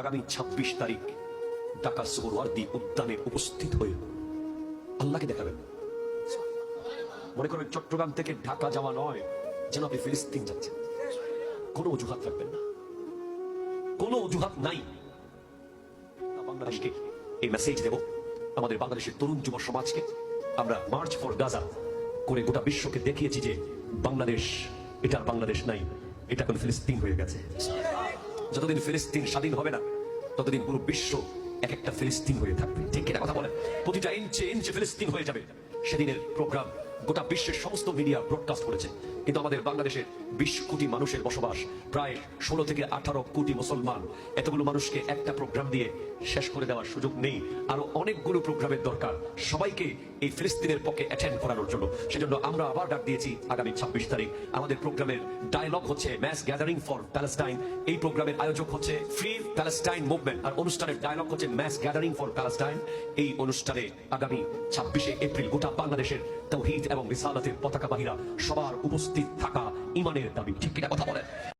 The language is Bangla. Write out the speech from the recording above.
আগামী ২৬ তারিখ ঢাকা সোহরওয়ার্দী উদ্যানে উপস্থিত হয়ে আল্লাহকে দেখাবেন। মনে করবেন চট্টগ্রাম থেকে ঢাকা যাওয়া নয়, যেন আপনি ফিলিস্তিন যাচ্ছেন। কোনো অজুহাত রাখবেন না। কোনো অজুহাত নাই। বাংলাদেশকে এই মেসেজ দেব। আমাদের বাংলাদেশের তরুণ যুব সমাজকে আমরা মার্চ ফর গাজা করে গোটা বিশ্বকে দেখিয়েছি যে বাংলাদেশ, এটা বাংলাদেশ নাই, এটা এখন ফিলিস্তিন হয়ে গেছে। যতদিন ফিলিস্তিন স্বাধীন হবে না, ততদিন পুরো বিশ্ব এক একটা ফিলিস্তিন হয়ে থাকবে। ঠিক এটা কথা বলেন? প্রতিটা ইঞ্চে ইঞ্চে ফিলিস্তিন হয়ে যাবে। সেদিনের প্রোগ্রাম গোটা বিশ্বের সমস্ত মিডিয়া ব্রডকাস্ট করেছে। কিন্তু আমাদের বাংলাদেশের বিশ কোটি মানুষের বসবাস প্রায় ষোলো থেকে আঠারো কোটি মুসলমান। এতগুলো মানুষকে একটা প্রোগ্রাম দিয়ে শেষ করে দেওয়ার সুযোগ নেই। আরও অনেকগুলো প্রোগ্রামের দরকার। সবাইকে এই ফিলিস্তিনের পক্ষে অ্যাটেন্ড করানোর জন্য। সেজন্য আমরা আবার ডাক দিয়েছি আগামী ছাব্বিশ তারিখ। আমাদের প্রোগ্রামের ডায়লগ হচ্ছে ম্যাস গ্যাদারিং ফর প্যালেস্টাইন এই প্রোগ্রামের আয়োজক হচ্ছে ফ্রি প্যালেস্টাইন মুভমেন্ট আর অনুষ্ঠানের ডায়লগ হচ্ছে ম্যাস গ্যাদারিং ফর প্যালেস্টাইন এই অনুষ্ঠানে আগামী ছাব্বিশে এপ্রিল গোটা বাংলাদেশের তৌহিদ এবং রিসালাতের পতাকা বাহিরা সবার উপস্থিত থাকা ইমানের দাবি। ঠিক কিনা কথা বলেন।